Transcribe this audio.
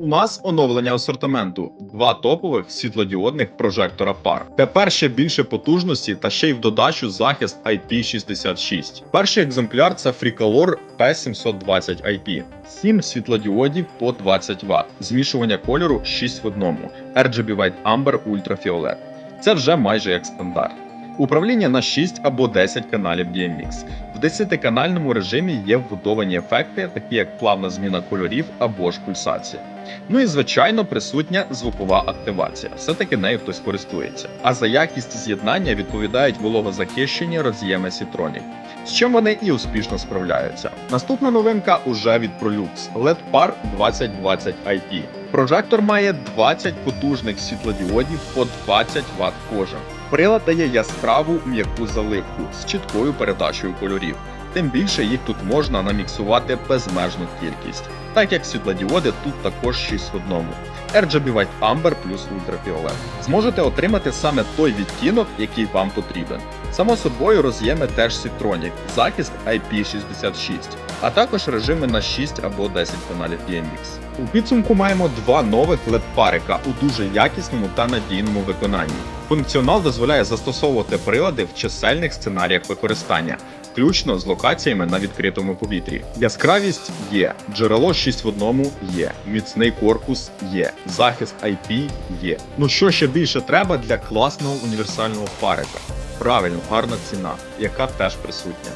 У нас оновлення асортименту. Два топових світлодіодних прожектора пар. Тепер ще більше потужності та ще й в додачу захист IP66. Перший екземпляр це Freecolor P720 IP. 7 світлодіодів по 20 Вт. Змішування кольору 6 в одному. RGB White Amber Ultraviolet. Це вже майже як стандарт. Управління на 6 або 10 каналів DMX. В 10-канальному режимі є вбудовані ефекти, такі як плавна зміна кольорів або ж пульсація. Ну і звичайно присутня звукова активація. Все-таки нею хтось користується. А за якість з'єднання відповідають вологозахищені роз'єми Citronic, з чим вони і успішно справляються. Наступна новинка уже від Prolux LED Par 2020 IP. Прожектор має 20 потужних світлодіодів по 20 Вт кожен. Прилад дає яскраву м'яку заливку з чіткою передачею кольорів. Тим більше їх тут можна наміксувати безмежну кількість, так як світлодіоди тут також 6 в одному. RGB White Amber плюс ультрафіолет. Зможете отримати саме той відтінок, який вам потрібен. Само собою роз'єми теж Citronic, захист IP66, а також режими на 6 або 10 каналів DMX. У підсумку маємо два нових LED-парика у дуже якісному та надійному виконанні. Функціонал дозволяє застосовувати прилади в чисельних сценаріях використання, включно з локаціями на відкритому повітрі. Яскравість є, джерело 6 в одному є, міцний корпус є, захист IP є. Ну що ще більше треба для класного універсального парика? Правильно, гарна ціна, яка теж присутня.